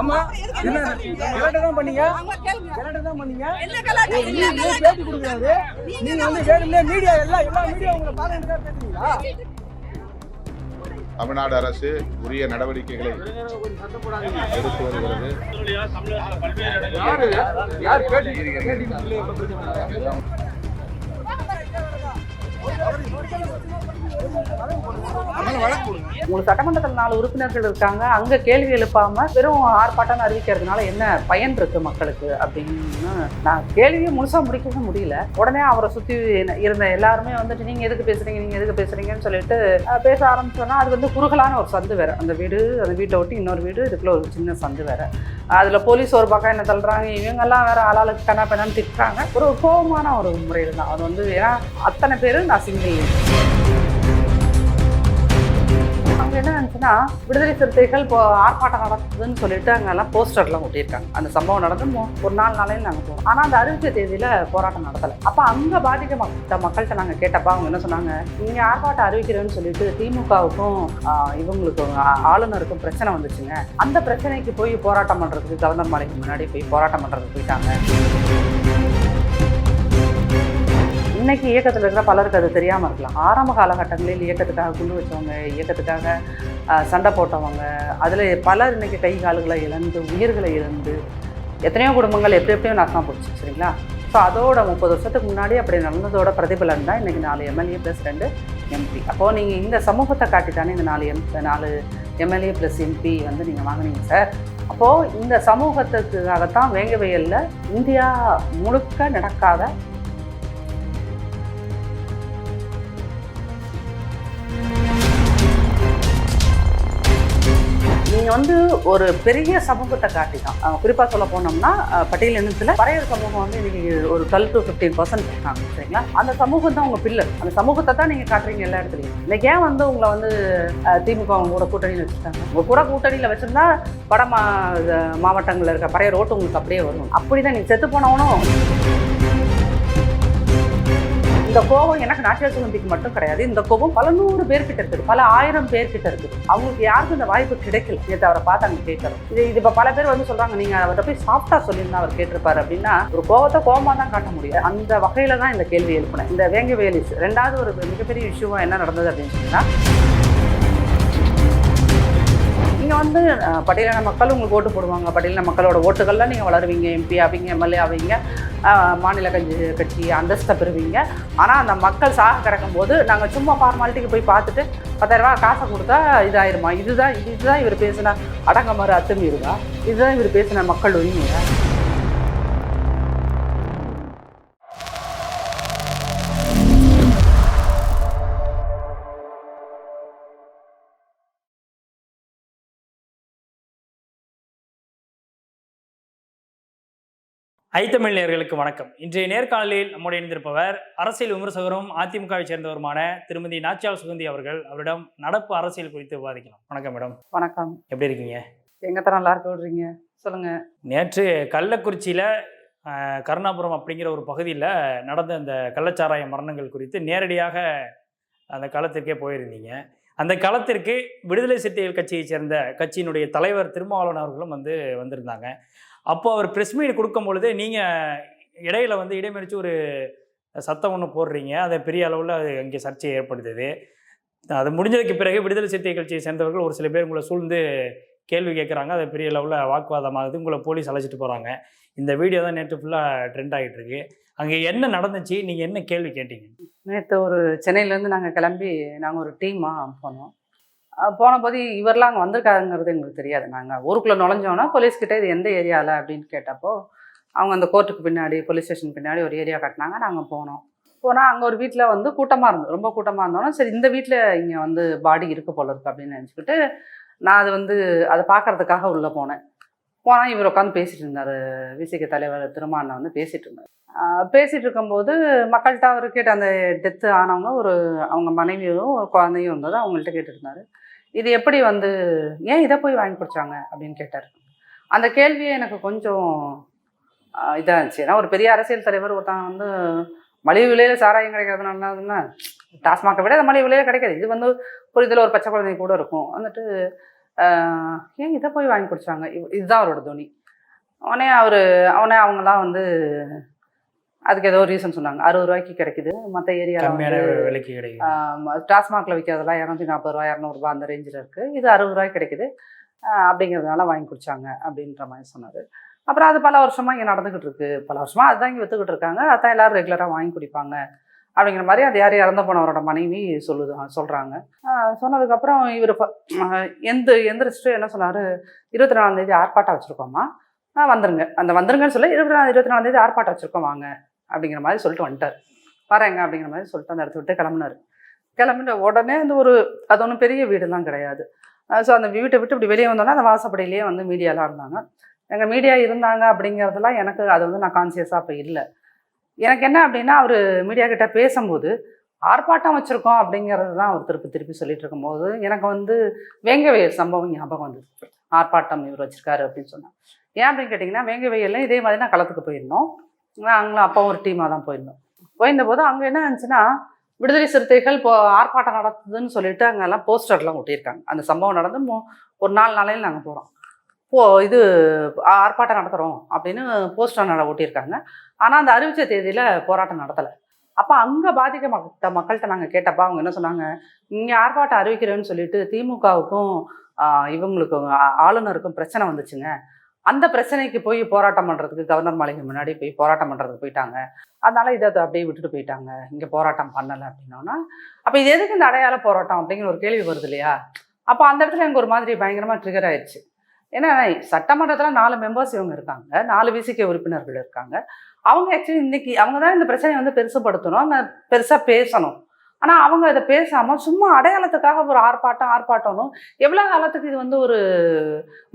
ஆமா. என்ன என்ன சொல்றீங்க? கலாட்டா தான் பண்ணீங்க? அவங்க கேளுங்க. கலாட்டா தான் பண்ணீங்க? என்ன கலாட்டா நீங்க என்ன நீங்க கலாட்டா பேட்டி கொடுக்குறாரு நீங்க வந்து வேணும்னே மீடியா எல்லாம் எல்லா மீடியா உங்களை பாருங்க பேசுறீங்களா? தமிழ்நாடு அரசு உரிய நடவடிக்கைகளை எடுத்து வருகிறது. யாரு? உங்களுக்கு சட்டமன்றத்தில் நாலு உறுப்பினர்கள் இருக்காங்க. அங்க கேள்வி எழுப்பாம வெறும் ஆர்ப்பாட்டம் அறிவிக்கிறதுனால என்ன பயன் இருக்கு மக்களுக்கு அப்படின்னு நான் கேள்வியை முழுசா முடிக்கவும் முடியல. உடனே அவரை சுத்தி இருந்த எல்லாருமே வந்துட்டு நீங்க எதுக்கு பேசுறீங்க? நீங்க எதுக்கு பேசுறீங்கன்னு சொல்லிட்டு பேச ஆரம்பிச்சோன்னா அது வந்து குறுகலான ஒரு சந்து வேற. அந்த வீடு அந்த வீட்டை ஒட்டி இன்னொரு வீடு இதுக்குள்ள ஒரு சின்ன சந்து வேற. அதுல போலீஸ் ஒரு பக்கம் என்ன தள்ளுறாங்க இவங்கெல்லாம் வேற ஆளாளுக்கு கண்ணா பெண்ணான்னு திட்டுறாங்க. ஒரு கோபமான ஒரு முறையில் தான். அது வந்து ஏன்னா அத்தனை பேர் நான் சிங்கிள் அவங்க என்ன நினச்சுன்னா விடுதலை சிறுத்தைகள் இப்போ ஆர்ப்பாட்டம் நடக்குதுன்னு சொல்லிட்டு அங்கெல்லாம் போஸ்டர்லாம் ஒட்டியிருக்காங்க. அந்த சம்பவம் நடந்து ஒரு நாலு நாளையில் நாங்கள் போவோம் ஆனால் அந்த அறிவிச்ச தேதியில் போராட்டம் நடத்தலை. அப்போ அங்கே பாதிக்க மக்கள் மக்கள்கிட்ட நாங்கள் கேட்டப்போ அவங்க என்ன சொன்னாங்க நீங்கள் ஆர்ப்பாட்டம் அறிவிக்கிறேன்னு சொல்லிட்டு திமுகவுக்கும் இவங்களுக்கும் ஆளுநருக்கும் பிரச்சனை வந்துச்சுங்க. அந்த பிரச்சனைக்கு போய் போராட்டம் பண்ணுறதுக்கு கவர்னர் மாலைக்கு முன்னாடி போய் போராட்டம் பண்ணுறதுக்கு போயிட்டாங்க. இன்னைக்கு இயக்கத்தில் இருக்கிற பலருக்கு அது தெரியாமல் இருக்கலாம். ஆரம்ப காலகட்டங்களில் இயக்கத்துக்காக குண்டு வச்சவங்க இயக்கத்துக்காக சண்டை போட்டவங்க அதில் பலர் இன்னைக்கு கை கால்களை இழந்து உயிர்களை இழந்து எத்தனையோ குடும்பங்கள் எப்படி எப்படியோ நாசமாக போச்சு சரிங்களா? ஸோ அதோட முப்பது வருஷத்துக்கு முன்னாடி அப்படி நடந்ததோட பிரதிபலன் தான் இன்றைக்கி நாலு எம்எல்ஏ ப்ளஸ் ரெண்டு எம்பி அப்போது நீங்கள் இந்த சமூகத்தை காட்டி தானே இந்த நாலு எம் நாலு எம்எல்ஏ ப்ளஸ் எம்பி வந்து நீங்கள் வாங்குனீங்க சார் அப்போது இந்த சமூகத்துக்காகத்தான் வேங்கவயலில் இந்தியா முழுக்க நடக்காத நீங்கள் வந்து ஒரு பெரிய சமூகத்தை காட்டி தான் குறிப்பாக சொல்ல போனோம்னா பட்டியல் இனத்தில் பறையர் சமூகம் வந்து இன்னைக்கு ஒரு டுவெல் டு ஃபிஃப்டீன் பர்சன்ட் இருக்காங்க சரிங்களா? அந்த சமூகம் தான் உங்கள் பில்லர் அந்த சமூகத்தை தான் நீங்கள் காட்டுறீங்க எல்லா இடத்துலையும். இன்னைக்கு ஏன் வந்து உங்களை வந்து திமுக அவங்க கூட கூட்டணியில் வச்சுருக்காங்க? உங்கள் கூட கூட்டணியில் வச்சுருந்தா வட மா மாவட்டங்களில் இருக்க பறைய ரோட்டு உங்களுக்கு அப்படியே வரும். அப்படி தான் நீங்கள் செத்து போனவனும். இந்த கோபம் எனக்கு நாட்டிய சுகந்திக்கு மட்டும் கிடையாது. இந்த கோபம் பல நூறு பேர்கிட்ட இருக்குது. பல ஆயிரம் பேர்கிட்ட இருக்குது. அவங்களுக்கு யாருக்கும் இந்த வாய்ப்பு கிடைக்கல. இதை அவரை பார்த்து அங்கே கேட்கறோம் இது இது இப்போ பல பேர் வந்து சொல்றாங்க நீங்க அவர்கிட்ட போய் சாஃப்டா சொல்லியிருந்தா அவர் கேட்டிருப்பாரு அப்படின்னா ஒரு கோபத்தை கோபமா தான் காட்ட முடியாது அந்த வகையில தான் இந்த கேள்வி எழுப்பினேன். இந்த வேங்க வேலிஸ் ரெண்டாவது ஒரு மிகப்பெரிய விஷயம் என்ன நடந்தது அப்படின்னு சொன்னீங்கன்னா நீங்கள் வந்து பட்டியலின மக்கள் உங்களுக்கு ஓட்டு போடுவாங்க. பட்டியலின மக்களோட ஓட்டுகள்லாம் நீங்கள் வளருவீங்க எம்பி ஆவீங்க எம்எல்ஏ ஆவீங்க மாநில கட்சி கட்சி அந்தஸ்தை பெறுவீங்க. ஆனால் அந்த மக்கள் சாக கிடக்கும் போது நாங்கள் சும்மா ஃபார்மாலிட்டிக்கு போய் பார்த்துட்டு பத்தாயிரரூபா காசை கொடுத்தா இதாயிருமா? இதுதான் இதுதான் இவர் பேசின அடங்கமாறு அத்துமீறுதா இதுதான் இவர் பேசின மக்கள் உரிமையா? ஐத்தமிழ் நேயர்களுக்கு வணக்கம். இன்றைய நேர்காணலில் நம்முடைய இணைந்திருப்பவர் அரசியல் விமர்சகரும் அதிமுகவை சேர்ந்தவருமான திருமதி நாச்சியால் சுகந்தி அவர்கள். அவரிடம் நடப்பு அரசியல் குறித்து விவாதிக்கலாம். வணக்கம் மேடம். வணக்கம். எப்படி இருக்கீங்க? எங்கத்தான் நல்லா இருக்க விடுறீங்க சொல்லுங்க. நேற்று கள்ளக்குறிச்சியில் கருணாபுரம் அப்படிங்கிற ஒரு பகுதியில் நடந்த அந்த கள்ளச்சாராய மரணங்கள் குறித்து நேரடியாக அந்த களத்திற்கே போயிருந்தீங்க. அந்த களத்திற்கு விடுதலை சிறுத்தைகள் கட்சியைச் சேர்ந்த கட்சியினுடைய தலைவர் திருமாவளவன் அவர்களும் வந்து வந்திருந்தாங்க. அப்போ அவர் ப்ரெஸ் மீட் கொடுக்கும் பொழுது நீங்கள் இடையில வந்து இடைமறிச்சு ஒரு சத்தம் ஒன்று போடுறீங்க. அதை பெரிய அளவில் அது அங்கே சர்ச்சை ஏற்படுத்துது. அது முடிஞ்சதுக்கு பிறகு விடுதலை சிறுத்தை கட்சியை சேர்ந்தவர்கள் ஒரு சில பேர் உங்களை சூழ்ந்து கேள்வி கேட்குறாங்க. அதை பெரிய லெவலில் வாக்குவாதமாகுது. உங்களை போலீஸ் அழைச்சிட்டு போகிறாங்க இந்த வீடியோ தான் நேற்று ஃபுல்லாக ட்ரெண்ட் ஆகிட்டு இருக்கு. அங்கே என்ன நடந்துச்சு? நீங்கள் என்ன கேள்வி கேட்டீங்க? நேற்று ஒரு சென்னையிலேருந்து நாங்கள் கிளம்பி நாங்கள் ஒரு டீமாக போனோம். போன போது இவரெல்லாம் அங்கே வந்திருக்காருங்கிறது எங்களுக்கு தெரியாது. நாங்கள் ஊருக்குள்ளே நுழைஞ்சோன்னா போலீஸ்கிட்ட இது எந்த ஏரியாவில் அப்படின்னு கேட்டப்போ அவங்க அந்த கோர்ட்டுக்கு பின்னாடி போலீஸ் ஸ்டேஷன் பின்னாடி ஒரு ஏரியா கட்டினாங்க. நாங்கள் போனோம். போனால் அங்கே ஒரு வீட்டில் வந்து கூட்டமாக இருந்தது ரொம்ப கூட்டமாக இருந்தோன்னா சரி இந்த வீட்டில் இங்கே வந்து பாடி இருக்க போல இருக்கு அப்படின்னு நினச்சிக்கிட்டு நான் அது வந்து அதை பார்க்கறதுக்காக உள்ளே போனேன். போனால் இவர் உட்காந்து பேசிகிட்டு இருந்தார். விசிக தலைவர் திருமாண்ணா வந்து பேசிகிட்டு இருந்தார். பேசிகிட்டு இருக்கும்போது மக்கள்கிட்ட அவர் கேட்ட அந்த டெத்து ஆனவங்க ஒரு அவங்க மனைவியும் ஒரு குழந்தையும் இருந்தது அவங்கள்ட்ட கேட்டுருந்தாரு இது எப்படி வந்து ஏன் இதை போய் வாங்கி பிடிச்சாங்க அப்படின்னு கேட்டார். அந்த கேள்வியே எனக்கு கொஞ்சம் இதாக இருந்துச்சு. ஏன்னா ஒரு பெரிய அரசியல் தலைவர் ஒருத்தன் வந்து மலிவு விலையில் சாராயம் கிடைக்கிறதுனால டாஸ்மாகை விட அந்த மலிவு விலையில் கிடைக்காது. இது வந்து ஒரு ஒரு பச்சை குழந்தை கூட இருக்கும். வந்துட்டு ஏன் இதை போய் வாங்கி குடிச்சாங்க? இவ்- இதுதான் அவரோட துணி. உடனே அவர் அவனே அவங்களாம் வந்து அதுக்கு ஏதோ ரீசன் சொன்னாங்க. அறுபது ரூபாய்க்கு கிடைக்குது. மற்ற ஏரியாவில் விலைக்கு கிடைக்கும் ஆஹ் டாஸ்மாகில் விற்கிறதெல்லாம் இரநூத்தி நாற்பது ரூபா இரநூறுபா அந்த ரேஞ்சில் இருக்குது இது அறுபது ரூபாய்க்கு கிடைக்குது. அப்படிங்கிறதுனால வாங்கி குடிச்சாங்க அப்படின்ற மாதிரி சொன்னார். அப்புறம் அது பல வருஷமாக இங்கே நடந்துக்கிட்டு இருக்கு. பல வருஷமாக அதுதான் இங்கே விற்றுக்கிட்டு இருக்காங்க. அதான் எல்லாரும் ரெகுலராக வாங்கி குடிப்பாங்க. அப்படிங்கிற மாதிரி அது யார் இறந்து போனவரோட மனைவி சொல்லுது சொல்கிறாங்க சொன்னதுக்கப்புறம் இவர் எந்த எந்திரிச்சிட்டு என்ன சொன்னார்? இருபத்தி நாலாந்தேதி ஆர்ப்பாட்டம் வச்சுருக்கோமா வந்துருங்க. அந்த வந்துருங்கன்னு சொல்லி இருபத்தி நாலு இருபத்தி நாலாந்தேதி ஆர்ப்பாட்டம் வச்சுருக்கோம் வாங்க. அப்படிங்கிற மாதிரி சொல்லிட்டு வந்துட்டார். பாருங்க அப்படிங்கிற மாதிரி சொல்லிட்டு அந்த இடத்த விட்டு கிளம்புனார். கிளம்புன உடனே அந்த ஒரு அது ஒன்றும் பெரிய வீடுலாம் கிடையாது. ஸோ அந்த வீட்டை விட்டு இப்படி வெளியே வந்தோடனே அந்த வாசப்படியிலேயே வந்து மீடியாலாம் இருந்தாங்க. எங்கள் மீடியா இருந்தாங்க அப்படிங்கிறதெல்லாம் எனக்கு அது வந்து நான் கான்சியஸாக அப்போ இல்லை. எனக்கு என்ன அப்படின்னா அவர் மீடியா கிட்ட பேசும்போது ஆர்ப்பாட்டம் வச்சுருக்கோம் அப்படிங்கிறது தான் அவர் திருப்பி திருப்பி சொல்லிட்டு இருக்கும்போது எனக்கு வந்து வேங்கவேல் சம்பவம் ஞாபகம் வந்தது. ஆர்ப்பாட்டம் இவர் வச்சுருக்காரு அப்படின்னு சொன்னார் ஏன் அப்படின்னு கேட்டிங்கன்னா வேங்கவேலில் இதே மாதிரி நான் களத்துக்கு போயிருந்தோம். நாங்களும் அப்போ ஒரு டீமாக தான் போயிருந்தோம். போயிருந்தபோது அங்கே என்ன இருந்துச்சுன்னா விடுதலை சிறுத்தைகள் இப்போ ஆர்ப்பாட்டம் நடத்துதுன்னு சொல்லிட்டு அங்கெல்லாம் போஸ்டர்லாம் ஒட்டியிருக்காங்க. அந்த சம்பவம் நடந்து ஒரு நாலு நாளையில் நாங்கள் போகிறோம் போ இது ஆர்ப்பாட்டம் நடத்துகிறோம் அப்படின்னு போஸ்டர் நட ஒட்டியிருக்காங்க. ஆனால் அந்த அறிவித்த தேதியில் போராட்டம் நடத்தலை. அப்போ அங்கே பாதிக்கப்பட்ட மக்கள்கிட்ட நாங்கள் கேட்டப்பா அவங்க என்ன சொன்னாங்க இங்கே ஆர்ப்பாட்டம் அறிவிக்கிறேன்னு சொல்லிட்டு திமுகவுக்கும் இவங்களுக்கும் ஆளுநருக்கும் பிரச்சனை வந்துச்சுங்க. அந்த பிரச்சனைக்கு போய் போராட்டம் பண்ணுறதுக்கு கவர்னர் மாளிகை முன்னாடி போய் போராட்டம் பண்ணுறதுக்கு போயிட்டாங்க. அதனால் இதை அப்படியே விட்டுட்டு போயிட்டாங்க. இங்கே போராட்டம் பண்ணலை அப்படின்னோன்னா அப்போ இது எதுக்கு இந்த அடையாள போராட்டம் அப்படிங்கிற ஒரு கேள்வி வருது இல்லையா? அப்போ அந்த இடத்துல எனக்கு ஒரு மாதிரி பயங்கரமாக ட்ரிகர் ஆயிடுச்சு. ஏன்னா சட்டமன்றத்தில் நாலு மெம்பர்ஸ் இவங்க இருக்காங்க. நாலு விசிகே உறுப்பினர்கள் இருக்காங்க. அவங்க ஆக்சுவலி இன்னைக்கு அவங்க தான் இந்த பிரச்சனையை வந்து பெருசுப்படுத்தணும் அவங்க பெருசாக பேசணும். ஆனால் அவங்க இதை பேசாமல் சும்மா அடையாளத்துக்காக ஒரு ஆர்ப்பாட்டம் ஆர்ப்பாட்டம்னு எவ்வளோ காலத்துக்கு இது வந்து ஒரு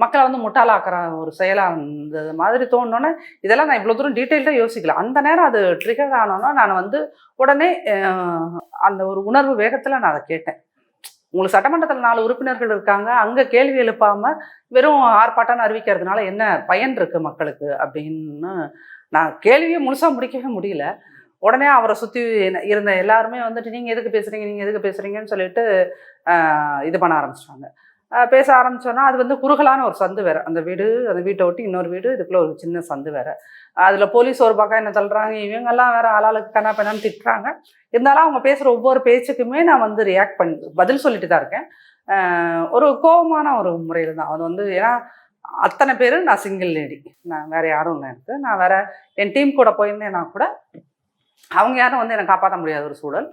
மக்களை வந்து முட்டாளாக்குற ஒரு செயலாக இருந்தது மாதிரி தோணுன்னே இதெல்லாம் நான் இவ்வளோ தூரம் டீட்டெயில்டாக யோசிக்கல. அந்த நேரம் அது ட்ரிகர் ஆனோன்னா நான் வந்து உடனே அந்த ஒரு உணர்வு வேகத்தில் நான் அதை கேட்டேன். உங்களுக்கு சட்டமன்றத்தில் நாலு உறுப்பினர்கள் இருக்காங்க அங்கே கேள்வி எழுப்பாமல் வெறும் ஆர்ப்பாட்டம்னு அறிவிக்கிறதுனால என்ன பயன் இருக்குது மக்களுக்கு அப்படின்னு நான் கேள்வியை முழுசாக முடிக்கவே முடியல. உடனே அவரை சுற்றி இருந்த எல்லாருமே வந்துட்டு நீங்கள் எதுக்கு பேசுகிறீங்க நீங்கள் எதுக்கு பேசுகிறீங்கன்னு சொல்லிட்டு இது பண்ண ஆரம்பிச்சிட்டாங்க. பேச ஆரம்பிச்சோன்னா அது வந்து குறுகலான ஒரு சந்து வேறு. அந்த வீடு அந்த வீட்டை ஒட்டி இன்னொரு வீடு இதுக்குள்ளே ஒரு சின்ன சந்து வேறு. அதில் போலீஸ் ஒரு பக்கம் என்ன தள்ளுறாங்க இவங்கெல்லாம் வேறு ஆளாளுக்கு கண்ணா பெண்ணான்னு திட்டுறாங்க. இருந்தாலும் அவங்க பேசுகிற ஒவ்வொரு பேச்சுக்குமே நான் வந்து ரியாக்ட் பண்ணி பதில் சொல்லிட்டு தான் இருக்கேன். ஒரு கோபமான ஒரு முறையில் தான். அது வந்து ஏன்னா அத்தனை பேர் நான் சிங்கிள் லேடி நான் வேறு யாரும் இல்லை எனக்கு. நான் வேறு என் டீம் கூட போயிருந்தேன்னா கூட அவங்க யாரும் வந்து என்னை காப்பாற்ற முடியாத ஒரு சூழல்.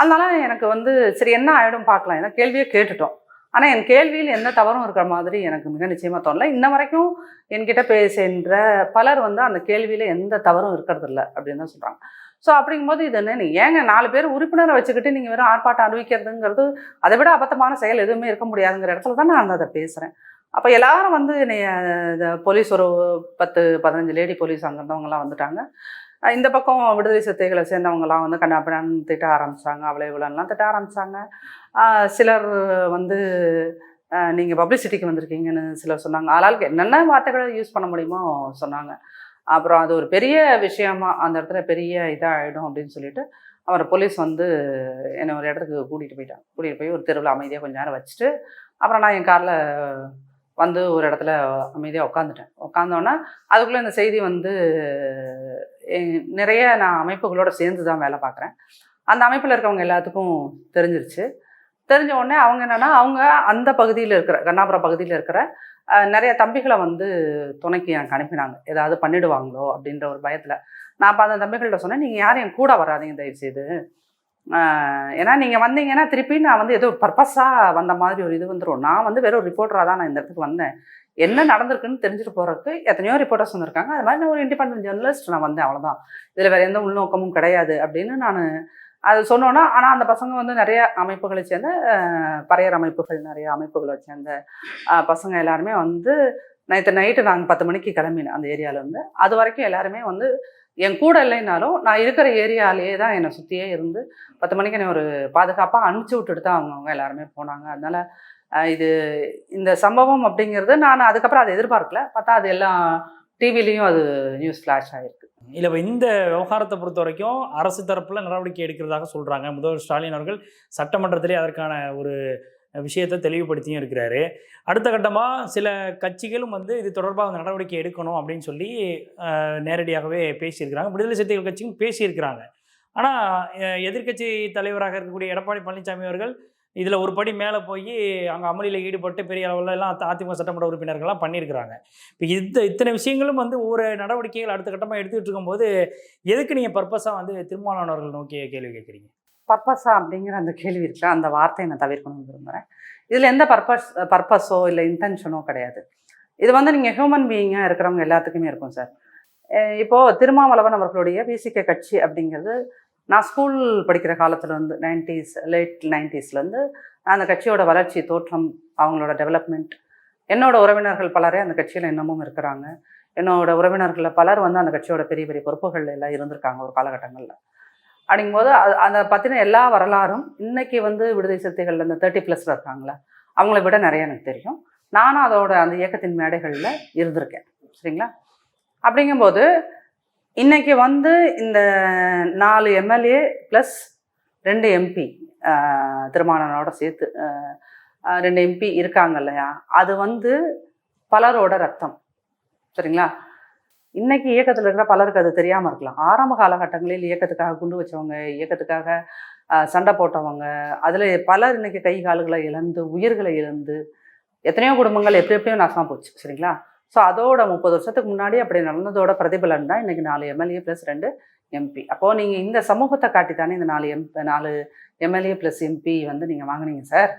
அதனால எனக்கு வந்து சரி என்ன ஆகிடும் பார்க்கலாம். ஏன்னா கேள்வியே கேட்டுட்டோம். ஆனால் என் கேள்வியில் எந்த தவறும் இருக்கிற மாதிரி எனக்கு மிக நிச்சயமாக தோணல. இன்ன வரைக்கும் என்கிட்ட பேசுகின்ற பலர் வந்து அந்த கேள்வியில் எந்த தவறும் இருக்கிறது இல்லை அப்படின்னு தான் சொல்கிறாங்க ஸோ அப்படிங்கும்போது இது என்ன நீ ஏங்க நாலு பேர் உறுப்பினரை வச்சுக்கிட்டு நீங்கள் வெறும் ஆர்ப்பாட்டம் அறிவிக்கிறதுங்கிறது அதை விட அபத்தமான செயல் எதுவுமே இருக்க முடியாதுங்கிற இடத்துல தான் நான் அதை பேசுகிறேன் அப்போ எல்லாரும் வந்து என்னைய இந்த போலீஸ் ஒரு பத்து பதினஞ்சு லேடி போலீஸ் அங்கே இருந்தவங்கலாம் வந்துட்டாங்க. இந்த பக்கம் விடுதலை சிறுத்தைகளை சேர்ந்தவங்கலாம் வந்து கண்ணாப்பிடான்னு திட்ட ஆரம்பிச்சாங்க. அவளை இவ்வளோலாம் திட்ட ஆரம்பிச்சாங்க. சிலர் வந்து நீங்கள் பப்ளிசிட்டிக்கு வந்திருக்கீங்கன்னு சிலர் சொன்னாங்க. ஆளாளுக்கு என்னென்ன வார்த்தைகளை யூஸ் பண்ண முடியுமோ சொன்னாங்க. அப்புறம் அது ஒரு பெரிய விஷயமா அந்த இடத்துல பெரிய இதாக ஆகிடும் அப்படின்னு சொல்லிட்டு அவரை போலீஸ் வந்து என்னை ஒரு இடத்துக்கு கூட்டிகிட்டு போயிட்டாங்க. கூட்டிகிட்டு போய் ஒரு தெருவில் அமைதியாக கொஞ்ச நேரம் வச்சுட்டு அப்புறம் நான் என் காரில் வந்து ஒரு இடத்துல அமைதியாக உட்காந்துட்டேன் உட்காந்தோன்னே அதுக்குள்ளே இந்த செய்தி வந்து நிறைய நான் அமைப்புகளோடு சேர்ந்து தான் வேலை பார்க்குறேன். அந்த அமைப்பில் இருக்கவங்க எல்லாத்துக்கும் தெரிஞ்சிருச்சு. தெரிஞ்ச உடனே அவங்க என்னென்னா அவங்க அந்த பகுதியில் இருக்கிற கண்ணாபுரம் பகுதியில் இருக்கிற நிறைய தம்பிகளை வந்து துணைக்கு எனக்கு அனுப்பினாங்க. ஏதாவது பண்ணிடுவாங்களோ அப்படின்ற ஒரு பயத்தில். நான் அப்போ அந்த தம்பிகள்கிட்ட சொன்னேன் நீங்கள் யாரும் என் கூட வராதீங்க தயவுசெய்து. ஆஹ் ஏன்னா நீங்கள் வந்தீங்கன்னா திருப்பி நான் வந்து ஏதோ பர்பஸாக வந்த மாதிரி ஒரு இது வந்துடும் நான் வந்து வெறும் ரிப்போர்ட்டராக தான் நான் இந்த இடத்துக்கு வந்தேன். என்ன நடந்திருக்குன்னு தெரிஞ்சுட்டு போகிறதுக்கு எத்தனையோ ரிப்போர்ட்டர்ஸ் வந்திருக்காங்க. அது மாதிரி நான் ஒரு இண்டிபெண்டன்ட் ஜெர்னலிஸ்ட் நான் வந்தேன் அவ்வளோதான் இதில் வேறு எந்த உள்நோக்கமும் கிடையாது அப்படின்னு நான் அது சொன்னோன்னா ஆனால் அந்த பசங்க வந்து நிறைய அமைப்புகளை சேர்ந்த பறையர் அமைப்புகள் நிறைய அமைப்புகளை சேர்ந்த பசங்க எல்லாருமே வந்து நேற்று நைட்டு நாங்கள் பத்து மணிக்கு கிளம்பினேன் அந்த ஏரியாவிலேருந்து அது வரைக்கும் எல்லாருமே வந்து என் கூட இல்லைனாலும் நான் இருக்கிற ஏரியாலேயே தான் என்னை சுற்றியே இருந்து பத்து மணிக்கு என்னை ஒரு பாதுகாப்பாக அனுப்பிச்சி விட்டுட்டு தான் அவங்கவுங்க எல்லாருமே போனாங்க. அதனால இது இந்த சம்பவம் அப்படிங்கிறது நான் அதுக்கப்புறம் அதை எதிர்பார்க்கல. பார்த்தா அது எல்லாம் டிவிலையும் அது நியூஸ் ஃப்ளாஷ் ஆகிருக்கு இல்லை இப்போ இந்த விவகாரத்தை பொறுத்த வரைக்கும் அரசு தரப்பில் நடவடிக்கை எடுக்கிறதாக சொல்கிறாங்க முதல்வர் ஸ்டாலின் அவர்கள் சட்டமன்றத்திலே அதற்கான ஒரு விஷயத்தை தெளிவுபடுத்தியும் இருக்கிறாரு. அடுத்த கட்டமாக சில கட்சிகளும் வந்து இது தொடர்பாக நடவடிக்கை எடுக்கணும் அப்படின்னு சொல்லி நேரடியாகவே பேசியிருக்கிறாங்க. விடுதலை சிறுத்தைகள் கட்சியும் பேசியிருக்கிறாங்க. ஆனால் எதிர்க்கட்சி தலைவராக இருக்கக்கூடிய எடப்பாடி பழனிசாமி அவர்கள் இதில் ஒரு படி மேலே போய் அங்கே அமளியில் ஈடுபட்டு பெரிய அளவில் எல்லாம் அதிமுக சட்டமன்ற உறுப்பினர்கள்லாம் பண்ணியிருக்கிறாங்க. இப்போ இந்த இத்தனை விஷயங்களும் வந்து ஒவ்வொரு நடவடிக்கைகள் அடுத்த கட்டமாக எடுத்துக்கிட்டு இருக்கும்போது எதுக்கு நீங்கள் பர்பஸாக வந்து திருமாவளவர்கள் நோக்கி கேள்வி கேட்குறீங்க? பர்பஸா அப்படிங்கிற அந்த கேள்வி இருக்குல்ல அந்த வார்த்தையை நான் தவிர்க்கணும்னு விரும்புகிறேன் இதில் எந்த பர்பஸ் பர்பஸோ இல்லை இன்டென்ஷனோ கிடையாது. இது வந்து நீங்கள் ஹியூமன் பீயிங்காக இருக்கிறவங்க எல்லாத்துக்குமே இருக்கும் சார். இப்போது திருமாவளவன் அவர்களுடைய விசிக்க கட்சி அப்படிங்கிறது நான் ஸ்கூல் படிக்கிற காலத்துல இருந்து நைன்டிஸ் லேட் நைன்டிஸ்லேருந்து அந்த கட்சியோட வளர்ச்சி தோற்றம் அவங்களோட டெவலப்மெண்ட் என்னோட உறவினர்கள் பலரே அந்த கட்சியில் இன்னமும் இருக்கிறாங்க. என்னோட உறவினர்களில் பலர் வந்து அந்த கட்சியோட பெரிய பெரிய பொறுப்புகள் எல்லாம் இருந்திருக்காங்க ஒரு காலகட்டங்களில். அப்படிங்கும்போது அது அந்த பற்றின எல்லா வரலாறும் இன்னைக்கு வந்து விடுதலை சிறுத்தைகள் அந்த தேர்ட்டி ப்ளஸில் இருக்காங்களே அவங்கள விட நிறைய எனக்கு தெரியும். நானும் அதோட அந்த இயக்கத்தின் மேடைகளில் இருந்திருக்கேன். சரிங்களா? அப்படிங்கும்போது இன்னைக்கு வந்து இந்த நாலு எம்எல்ஏ ப்ளஸ் ரெண்டு எம்பி திருமாவளவனோட சேர்த்து ரெண்டு எம்பி இருக்காங்க இல்லையா? அது வந்து பலரோட ரத்தம். சரிங்களா? இன்னைக்கு இயக்கத்தில் இருக்கிற பலருக்கு அது தெரியாமல் இருக்கலாம். ஆரம்ப காலகட்டங்களில் இயக்கத்துக்காக குண்டு வச்சவங்க இயக்கத்துக்காக சண்டை போட்டவங்க அதில் பலர் இன்னைக்கு கை கால்களை இழந்து உயிர்களை இழந்து எத்தனையோ குடும்பங்கள் எப்படி எப்படியோ நாசமாக போச்சு. சரிங்களா? ஸோ அதோட முப்பது வருஷத்துக்கு முன்னாடி அப்படி நடந்ததோட பிரதிபலன் தான் இன்றைக்கி நாலு எம்எல்ஏ ப்ளஸ் ரெண்டு எம்பி அப்போது நீங்கள் இந்த சமூகத்தை காட்டி தானே இந்த நாலு எம் நாலு எம்எல்ஏ ப்ளஸ் எம்பி வந்து நீங்கள் வாங்கினீங்க சார்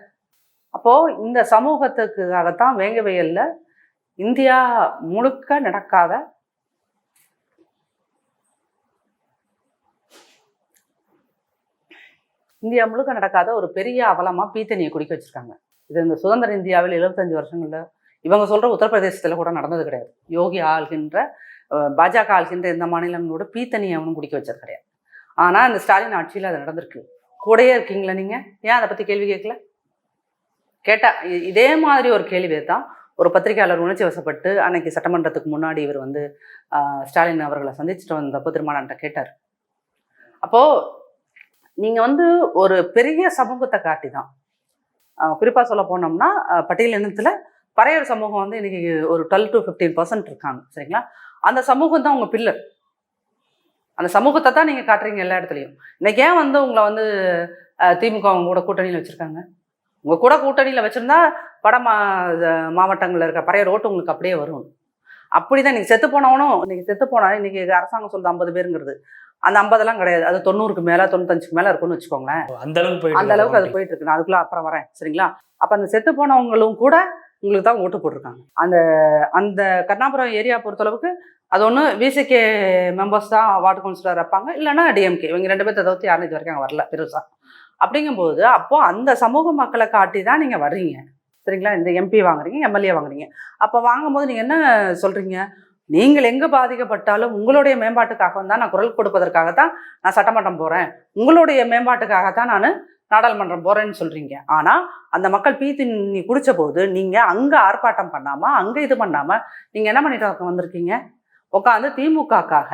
அப்போது இந்த சமூகத்துக்காகத்தான் வேங்கவயலில் இந்தியா முழுக்க நடக்காத இந்தியா முழுக்க நடக்காத ஒரு பெரிய அவலமாக பீத்தனியை குடிக்க வச்சுருக்காங்க. இது இந்த சுதந்திர இந்தியாவில் எழுபத்தஞ்சி வருஷங்களில் இவங்க சொல்கிற உத்தரப்பிரதேசத்தில் கூட நடந்தது கிடையாது. யோகி ஆள்கின்ற பாஜக ஆள்கின்ற எந்த மாநிலங்களோட பீத்தனியை அவனும் குடிக்க வச்சது கிடையாது. ஆனால் இந்த ஸ்டாலின் ஆட்சியில் அது நடந்திருக்கு. கூடயே இருக்கீங்களா நீங்கள் ஏன் அதை பற்றி கேள்வி கேட்கல? கேட்டா இதே மாதிரி ஒரு கேள்வி தான் ஒரு பத்திரிகையாளர் உணர்ச்சி வசப்பட்டு அன்னைக்கு சட்டமன்றத்துக்கு முன்னாடி இவர் வந்து ஸ்டாலின் அவர்களை சந்திச்சுட்டு வந்தப்போ திருமாவளவன்ட்ட கேட்டார். அப்போது நீங்கள் வந்து ஒரு பெரிய சமூகத்தை காட்டி தான் குறிப்பாக சொல்ல போனோம்னா பட்டியல் இனத்தில் பறையர் சமூகம் வந்து இன்னைக்கு ஒரு டுவெல் டு ஃபிஃப்டீன் பர்சன்ட் இருக்காங்க சரிங்களா? அந்த சமூகம் தான் உங்கள் பில்லர் அந்த சமூகத்தை தான் நீங்கள் காட்டுறீங்க எல்லா இடத்துலையும். இன்னைக்கு ஏன் வந்து உங்களை வந்து திமுக அவங்க கூட கூட்டணியில் வச்சுருக்காங்க? உங்கள் கூட கூட்டணியில் வச்சுருந்தா வட மா மாவட்டங்களில் இருக்க பறையர் ஓட்டு உங்களுக்கு அப்படியே வரும். அப்படி தான் இன்னைக்கு செத்து போனவனும் இன்னைக்கு செத்து போனா இன்னைக்கு அரசாங்கம் சொல்லுது ஐம்பது பேருங்கிறது. அந்த ஐம்பதெல்லாம் கிடையாது. அது தொண்ணூறுக்கு மேலே தொண்ணூத்தஞ்சுக்கு மேலே இருக்கும்னு வச்சுக்கோங்களேன். அந்த அளவுக்கு அந்த அளவுக்கு அது போயிட்டு இருக்கு. நான் அதுக்குள்ள அப்புறம் வரேன் சரிங்களா? அப்ப அந்த செத்து போனவங்களும் கூட உங்களுக்கு தான் ஓட்டு போட்டிருக்காங்க. அந்த அந்த கருணாபுரம் ஏரியா பொறுத்தளவுக்கு அது ஒன்று விசிகே மெம்பர்ஸ் தான் வார்டு கவுன்சிலர் இருப்பாங்க. இல்லைன்னா டிஎம்கே இவங்க ரெண்டு பேர்த்த தவிர்த்து யாரும் இது வரைக்கும் அங்கே வரல பெருசாக அப்படிங்கும்போது அப்போது அந்த சமூக மக்களை காட்டி தான் நீங்கள் வர்றீங்க. சரிங்களா? இந்த எம்பி வாங்குறீங்க எம்எல்ஏ வாங்குறீங்க. அப்போ வாங்கும்போது நீங்கள் என்ன சொல்கிறீங்க நீங்கள் எங்கே பாதிக்கப்பட்டாலும் உங்களுடைய மேம்பாட்டுக்காக தான் நான் குரல் கொடுப்பதற்காக தான் நான் சட்டமன்றம் போகிறேன் உங்களுடைய மேம்பாட்டுக்காக தான் நான் நாடாளுமன்றம் போறேன்னு சொல்றீங்க. ஆனா அந்த மக்கள் பீ தண்ணி குடிச்ச போது நீங்க அங்க ஆர்ப்பாட்டம் பண்ணாம அங்க இது பண்ணாம நீங்க என்ன பண்ணிட்டு வந்திருக்கீங்க? உட்காந்து திமுகக்காக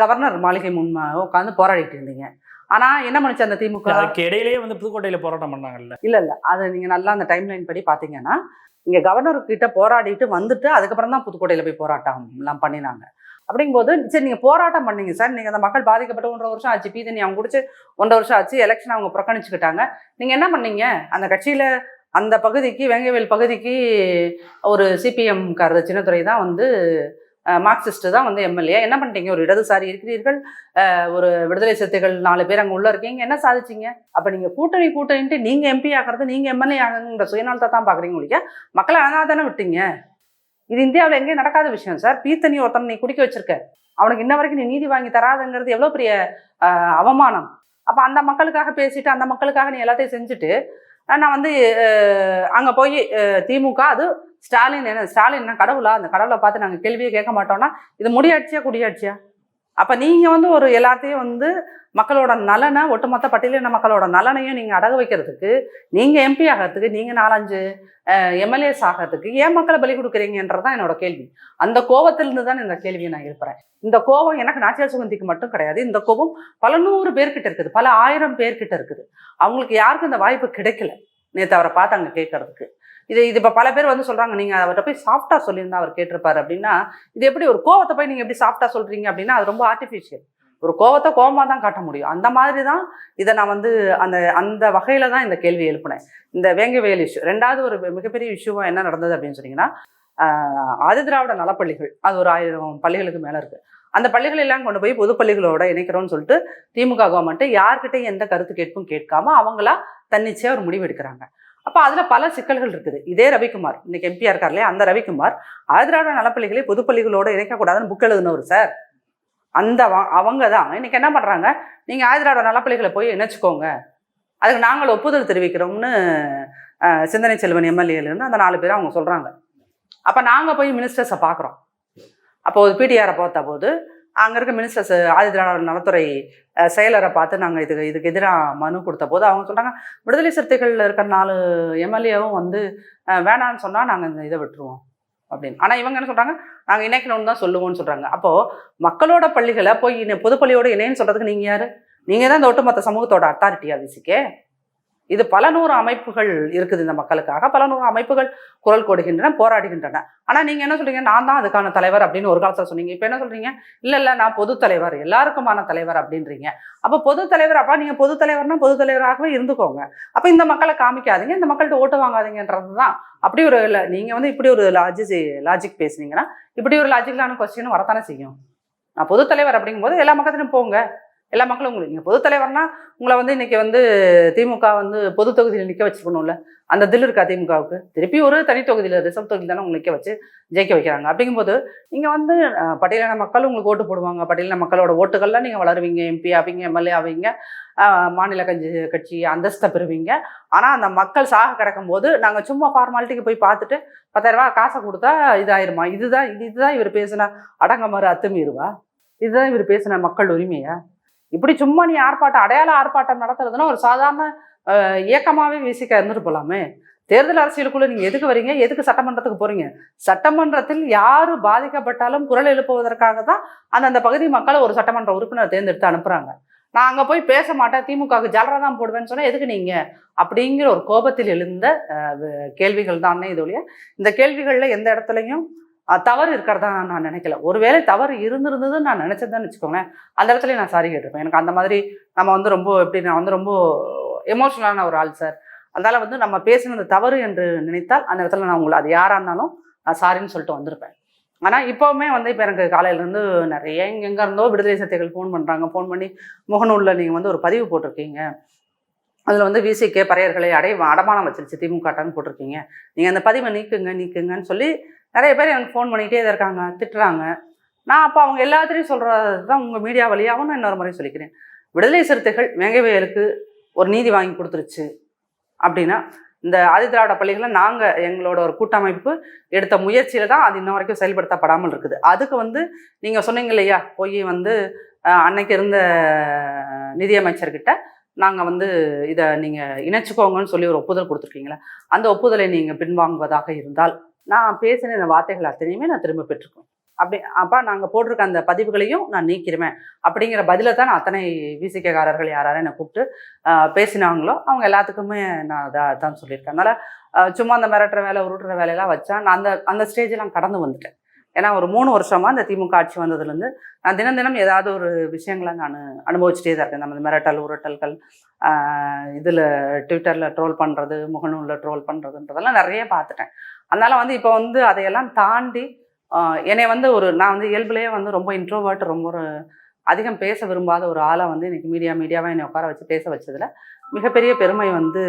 கவர்னர் மாளிகை முன் உட்காந்து போராடிட்டு இருந்தீங்க. ஆனா என்ன பண்ணுச்சு அந்த திமுக? அதுக்கு இடையிலேயே வந்து புதுக்கோட்டையில போராட்டம் பண்ணாங்கல்ல. இல்ல இல்ல. அது நீங்க நல்லா அந்த டைம் லைன் படி பாத்தீங்கன்னா இங்க கவர்னர் கிட்ட போராடிட்டு வந்துட்டு அதுக்கப்புறம் தான் புதுக்கோட்டையில போய் போராட்டம் எல்லாம் பண்ணினாங்க. அப்படிங்கும்போது சரி நீங்கள் போராட்டம் பண்ணீங்க சார். நீங்கள் அந்த மக்கள் பாதிக்கப்பட்டு ஒன்றரை வருஷம் ஆச்சு பீதனி அவங்க குடிச்சு ஒன்றரை வருஷம் ஆச்சு எலெக்ஷன் அவங்க புறக்கணிச்சுக்கிட்டாங்க. நீங்கள் என்ன பண்ணீங்க? அந்த கட்சியில் அந்த பகுதிக்கு வேங்கவேல் பகுதிக்கு ஒரு சிபிஎம்காரர் சின்னத்துறை தான் வந்து மார்க்சிஸ்ட் தான் வந்து எம்எல்ஏ என்ன பண்ணிட்டீங்க? ஒரு இடதுசாரி இருக்கிறீர்கள். ஒரு விடுதலை சிறுத்தைகள் நாலு பேர் அங்கே உள்ளே இருக்கீங்க. என்ன சாதிச்சீங்க? அப்போ நீங்கள் கூட்டணி கூட்டணின்ட்டு நீங்கள் எம்பி ஆகிறது நீங்கள் எம்எல்ஏ ஆகுங்கிற சுயநலத்தை தான் பார்க்குறீங்க ஒழிய மக்களை அனாதானே தானே விட்டீங்க. இது இந்தியாவில் எங்கேயும் நடக்காத விஷயம் சார். பீத்தனி ஒருத்தன் நீ குடிக்க வச்சிருக்க. அவனுக்கு இன்ன வரைக்கும் நீ நீதி வாங்கி தராதுங்கிறது எவ்வளோ பெரிய அவமானம். அப்போ அந்த மக்களுக்காக பேசிட்டு அந்த மக்களுக்காக நீ எல்லாத்தையும் செஞ்சுட்டு நான் வந்து அங்கே போய் திமுக அது ஸ்டாலின் என்ன ஸ்டாலின் என்ன கடவுளா? அந்த கடவுளை பார்த்து நாங்கள் கேள்வியே கேட்க மாட்டோம்னா இது முடியாட்சியா குடியாட்சியா? அப்போ நீங்கள் வந்து ஒரு எல்லாத்தையும் வந்து மக்களோட நலனை ஒட்டுமொத்த பட்டியலின மக்களோட நலனையும் நீங்கள் அடகு வைக்கிறதுக்கு நீங்கள் எம்பி ஆகிறதுக்கு நீங்கள் நாலஞ்சு எம்எல்ஏஸ் ஆகிறதுக்கு ஏன் மக்களை பலி கொடுக்குறீங்கன்றதான் என்னோட கேள்வி. அந்த கோபத்திலிருந்து தான் இந்த கேள்வியை நான் எழுப்புறேன். இந்த கோபம் எனக்கு நாச்சியார் சுகந்திக்கு மட்டும் கிடையாது. இந்த கோபம் பல நூறு பேர்கிட்ட இருக்குது. பல ஆயிரம் பேர்கிட்ட இருக்குது. அவங்களுக்கு யாருக்கும் இந்த வாய்ப்பு கிடைக்கல. நேற்று அவரை பார்த்து அங்கே கேட்கறதுக்கு. இது இது இப்போ பல பேர் வந்து சொல்கிறாங்க நீங்கள் அவர்கிட்ட போய் சாஃப்டாக சொல்லியிருந்தா அவர் கேட்டிருப்பாரு அப்படின்னா இது எப்படி ஒரு கோவத்தை போய் நீங்கள் எப்படி சாஃப்டாக சொல்கிறீங்க அப்படின்னா அது ரொம்ப ஆர்டிஃபிஷியல் ஒரு கோவத்தை கோவமாக தான் காட்ட முடியும். அந்த மாதிரி தான் இதை நான் வந்து அந்த அந்த வகையில் தான் இந்த கேள்வி எழுப்பினேன். இந்த வேங்க வயல் இஷ்யூ ரெண்டாவது ஒரு மிகப்பெரிய இஷ்யூவாக என்ன நடந்தது அப்படின்னு சொன்னீங்கன்னா ஆதி ஆதிதிராவிட நலப்பள்ளிகள் அது ஒரு ஆயிரம் பள்ளிகளுக்கு மேலே இருக்குது அந்த பள்ளிகள் எல்லாம் கொண்டு போய் பொது பள்ளிகளோட இணைக்கிறோம்னு சொல்லிட்டு திமுக கவர்மெண்ட்டு யார்கிட்டையும் எந்த கருத்து கேட்பும் கேட்காம அவங்களா தன்னிச்சையாக ஒரு முடிவு எடுக்கிறாங்க. அப்போ அதில் பல சிக்கல்கள் இருக்குது. இதே ரவிக்குமார். இன்னைக்கு எம்பியா இருக்கார் இல்லையா? அந்த ரவிக்குமார் ஆதிராவிட நலப்பள்ளிகளை பொதுப்பள்ளிகளோடு இணைக்கக்கூடாதுன்னு புக் எழுதினவர் சார். அந்த வ- அவங்க தான் இன்னைக்கு என்ன பண்ணுறாங்க நீங்கள் ஆதிராவிட நலப்பள்ளிகளை போய் இணைச்சிக்கோங்க. அதுக்கு நாங்கள் ஒப்புதல் தெரிவிக்கிறோம்னு சிந்தனை செல்வன் எம்எல்ஏலேருந்து அந்த நாலு பேர் அவங்க சொல்கிறாங்க அப்போ நாங்கள் போய் மினிஸ்டர்ஸை பார்க்குறோம் அப்போ ஒரு பிடிஆரை பார்த்த போது அங்கே இருக்க மினிஸ்டர்ஸ் ஆதிதிராவிட நலத்துறை செயலரை பார்த்து நாங்கள் இதுக்கு இதுக்கு எதிராக மனு கொடுத்த போது அவங்க சொல்கிறாங்க விடுதலை சிறுத்தைகளில் இருக்கிற நாலு எம்எல்ஏவும் வந்து வேணான்னு சொன்னால் நாங்கள் இந்த இதை விட்டுருவோம் அப்படின்னு. ஆனால் இவங்க என்ன சொல்கிறாங்க நாங்கள் இணைக்கணும்னு தான் சொல்லுவோம்னு சொல்கிறாங்க அப்போது மக்களோட பள்ளிகளை போய் இணை பொதுப்பள்ளியோட இணைன்னு சொல்கிறதுக்கு நீங்கள் யார்? நீங்கள் தான் இந்த ஒட்டுமொத்த சமூகத்தோட அத்தாரிட்டி விசிக்கே இது பல நூறு அமைப்புகள் இருக்குது இந்த மக்களுக்காக. பல நூறு அமைப்புகள் குரல் கொடுகின்றன போராடுகின்றன. ஆனால் நீங்கள் என்ன சொல்றீங்க? நான் தான் அதுக்கான தலைவர் அப்படின்னு ஒரு காலத்தில் சொன்னீங்க. இப்போ என்ன சொல்றீங்க? இல்லை இல்லை நான் பொது தலைவர் எல்லாருக்குமான தலைவர் அப்படின்றீங்க. அப்போ பொது தலைவர் அப்பா நீங்கள் பொது தலைவர்னா பொது தலைவராகவே இருந்துக்கோங்க. அப்போ இந்த மக்களை காமிக்காதீங்க இந்த மக்கள்கிட்ட ஓட்டு வாங்காதீங்கன்றது தான் அப்படி ஒரு இல்லை நீங்கள் வந்து இப்படி ஒரு லாஜி லாஜிக் பேசுனீங்கன்னா இப்படி ஒரு லாஜிக்கலான கொஸ்டின் வரத்தானே செய்யும். நான் பொது தலைவர் அப்படிங்கும்போது எல்லா மக்கத்திலும் போங்க. எல்லா மக்களும் உங்களுக்கு நீங்கள் பொது தலைவர்னா உங்களை வந்து இன்றைக்கி வந்து திமுக வந்து பொது தொகுதியில் நிற்க வச்சுருக்கணும்ல. அந்த தில் இருக்கா திமுகவுக்கு? திருப்பி ஒரு தனி தொகுதியில் ரிசர்வ் தொகுதியில் தானே உங்களை நிற்க வச்சு ஜெயிக்க வைக்கிறாங்க. அப்படிங்கும்போது நீங்கள் வந்து பட்டியலின மக்கள் உங்களுக்கு ஓட்டு போடுவாங்க. பட்டியலின மக்களோட ஓட்டுகள்லாம் நீங்கள் வளருவீங்க. எம்பி ஆவீங்க எம்எல்ஏ ஆவீங்க மாநில கட்சி கட்சி அந்தஸ்தை பெறுவீங்க. ஆனால் அந்த மக்கள் சாக கிடக்கும் போது நாங்கள் சும்மா ஃபார்மாலிட்டிக்கு போய் பார்த்துட்டு பத்தாயிரரூபா காசை கொடுத்தா இதாயிருமா? இதுதான் இது இதுதான் இவர் பேசின அடங்கமாறு அத்துமீறுவா? இதுதான் இவர் பேசின மக்கள் உரிமையா? இப்படி சும்மா நீ ஆர்ப்பாட்டம் அடையாள ஆர்ப்பாட்டம் நடத்துறதுன்னா ஒரு சாதாரண இயக்கமாகவே இயக்கமாவே விசிக்க இருந்துட்டு போலாமே. தேர்தல் அரசியலுக்குள்ள நீங்க எதுக்கு வரீங்க? எதுக்கு சட்டமன்றத்துக்கு போறீங்க? சட்டமன்றத்தில் யாரு பாதிக்கப்பட்டாலும் குரல் எழுப்புவதற்காக தான் அந்த பகுதி மக்களை ஒரு சட்டமன்ற உறுப்பினர் தேர்ந்தெடுத்து அனுப்புறாங்க. நான் அங்கே போய் பேச மாட்டேன் திமுகவுக்கு ஜலரா தான் போடுவேன்னு சொன்னால் எதுக்கு நீங்கள் அப்படிங்கிற ஒரு கோபத்தில் எழுந்த கேள்விகள் தான் இது இந்த கேள்விகளில் எந்த இடத்துலையும் தவறு இருக்கிறதா நான் நினைக்கல. ஒருவேளை தவறு இருந்திருந்ததுன்னு நான் நினச்சதுன்னு வச்சுக்கோங்களேன் அந்த இடத்துல நான் சாரி கேட்டிருப்பேன். எனக்கு அந்த மாதிரி நம்ம வந்து ரொம்ப எப்படி நான் வந்து ரொம்ப எமோஷனலான ஒரு ஆள் சார் அதனால வந்து நம்ம பேசினது தவறு என்று நினைத்தால் அந்த இடத்துல நான் உங்களை அது யாராக இருந்தாலும் நான் சாரின்னு சொல்லிட்டு வந்திருப்பேன். ஆனால் இப்போவுமே வந்து இப்போ எனக்கு காலையிலேருந்து நிறைய இங்கே எங்கே இருந்தோ விடுதலை சக்திகள் ஃபோன் பண்ணுறாங்க ஃபோன் பண்ணி முகநூலில் நீங்கள் வந்து ஒரு பதிவு போட்டிருக்கீங்க. அதில் வந்து விசிகே பறையர்களை அடை அடமானம் வச்சிருச்சு திமுகட்டான்னு போட்டிருக்கீங்க. நீங்கள் அந்த பதிவை நீக்குங்க நீக்குங்கன்னு சொல்லி நிறைய பேர் எனக்கு ஃபோன் பண்ணிகிட்டே தான் இருக்காங்க திட்டுறாங்க. நான் அப்போ அவங்க எல்லாத்திலையும் சொல்கிறது தான் உங்கள் மீடியா வழியாகவும் நான் இன்னொரு முறை சொல்லிக்கிறேன். விடுதலை சிறுத்தைகள் வேங்கவேலுக்கு ஒரு நீதி வாங்கி கொடுத்துருச்சு அப்படின்னா இந்த ஆதிதிராவிட பள்ளிகளை நாங்கள் எங்களோட ஒரு கூட்டமைப்பு எடுத்த முயற்சியில் தான் அது இன்ன வரைக்கும் செயல்படுத்தப்படாமல் இருக்குது. அதுக்கு வந்து நீங்கள் சொன்னீங்க இல்லையா போய் வந்து அன்னைக்கு இருந்த நிதியமைச்சர்கிட்ட நாங்கள் வந்து இதை நீங்கள் இணைச்சிக்கோங்கன்னு சொல்லி ஒரு ஒப்புதல் கொடுத்துருக்கீங்களா? அந்த ஒப்புதலை நீங்கள் பின்வாங்குவதாக இருந்தால் நான் பேசின இந்த வார்த்தைகள் அத்தனையுமே நான் திரும்ப பெற்றுக்குவேன். அப்படி அப்பா நாங்கள் போட்டிருக்க அந்த பதிவுகளையும் நான் நீக்கிடுவேன் அப்படிங்கிற பதிலை தான் நான் அத்தனை விசிகேக்காரர்கள் யாராரும் என்னை கூப்பிட்டு பேசினாங்களோ அவங்க எல்லாத்துக்குமே நான் அதை தான் சொல்லியிருக்கேன். அதனால் சும்மா அந்த மிரட்டுற வேலை உருட்டுற வேலையெல்லாம் வச்சா நான் அந்த அந்த ஸ்டேஜெலாம் கடந்து வந்துட்டேன். ஏன்னா ஒரு மூணு வருஷமாக இந்த திமுக ஆட்சி வந்ததுலேருந்து நான் தினம் தினம் ஏதாவது ஒரு விஷயங்களை நான் அனுபவிச்சுட்டே தான் இருக்கேன். நம்ம மிரட்டல் உருட்டல்கள் இதில் ட்விட்டரில் ட்ரோல் பண்ணுறது முகநூலில் ட்ரோல் பண்ணுறதுன்றதெல்லாம் நிறைய பார்த்துட்டேன். அதனால் வந்து இப்போ வந்து அதையெல்லாம் தாண்டி என்னை வந்து ஒரு நான் வந்து இயல்புலேயே வந்து ரொம்ப இன்ட்ரோவர்ட் ரொம்ப ஒரு அதிகம் பேச விரும்பாத ஒரு ஆளை வந்து இன்றைக்கி மீடியா மீடியாவாக என்னை உட்கார வச்சு பேச வச்சதில் மிகப்பெரிய பெருமை வந்து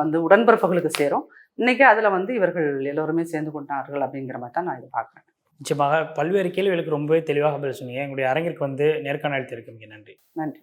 வந்து உடன்பிறப்புகளுக்கு சேரும். இன்றைக்கி அதில் வந்து இவர்கள் எல்லோருமே சேர்ந்து கொண்டார்கள் அப்படிங்கிற மாதிரி தான் நான் இதை பார்க்குறேன். நிச்சயமாக பல்வேறு கேள்விகளுக்கு ரொம்பவே தெளிவாக பதில் சொன்னீங்க. எங்களுடைய அரங்கிற்கு வந்து நேர்காணல் அளித்திருக்கீங்க நன்றி. நன்றி.